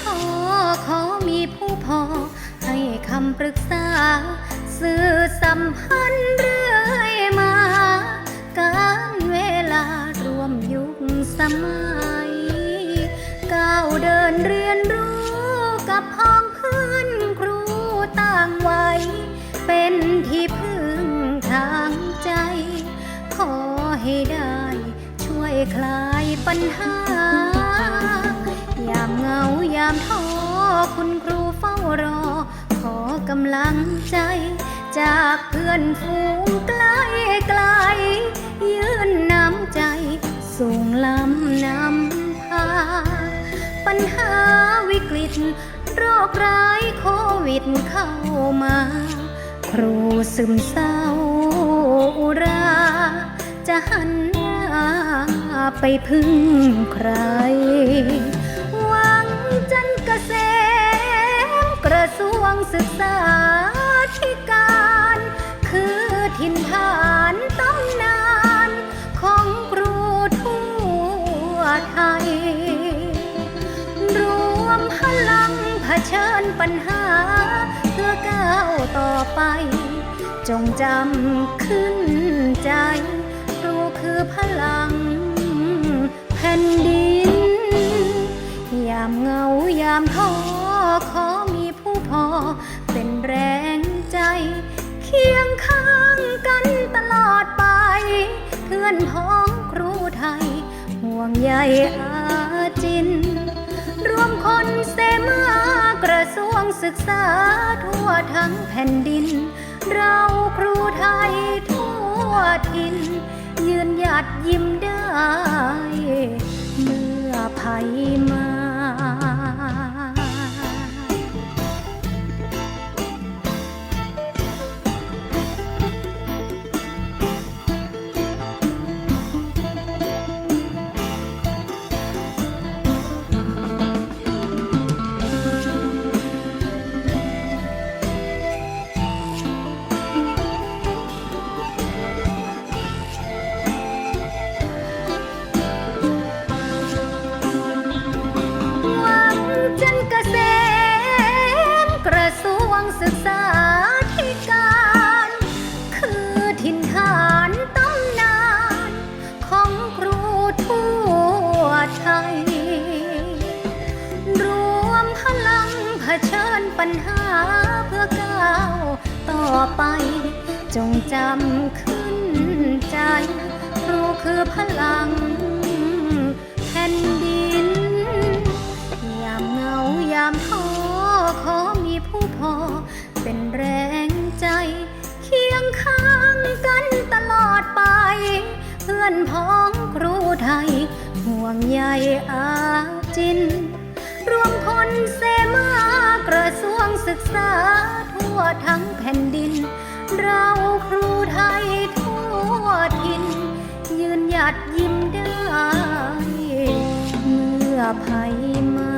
ท้อขอมีผู้พอ ให้คำปรึกษา สื่อสัมพันธ์เรื่อยมา การเวลารวมยุคสมัย ก้าวเดินเรียนรู้กับพ้องเพื่อนครูต่างวัยเป็นที่พึ่งทางใจ ขอให้ได้ช่วยคลายปัญหาามท้อคุณครูเฝ้ารอ ขอกำลังใจ จากเพื่อนฝูงไกลไกล ยื่นน้ำใจส่งลำนำพา ปัญหาวิกฤต โรคร้ายโควิดเข้ามา ครูซึมเศร้าอุรา จะหันหน้าไปพึ่งใคร ศึกษาธิการ คือถิ่นฐานตำนาน ของครูทั่วไทย รวมพลังเผชิญปัญหา เพื่อก้าวต่อไป จงจำขึ้นใจ ครูคือพลังแผ่นดิน ยามเหงายามท้อ อนพ้องครูไทย ห่วงใยอาจิน รวมคนเสมากระทรวงศึกษาทั่วทั้งแผ่นดิน เราครูไทยทั่วทิน ยืนหยัดยิ้มได้ เมื่อภัยมา ทรวงศึกษาธิการ คือถิ่นฐานตำนาน ของครูทั่วไทย รวมพลังเผชิญปัญหาเพื่อก้าวต่อไป จงจำขึ้นใจ ครูคือพลังแผ่นดิน ยามเหงายามท้อขอมีผู้พอ ข้างกันตลอดไป เพื่อนพ้องครูไทย ห่วงใยอาจิน รวมคนเสมากระทรวงศึกษาทั่วทั้งแผ่นดิน เราครูไทยทั่วทิน ยืนหยัดยิ้มได้ เมื่อภัยมา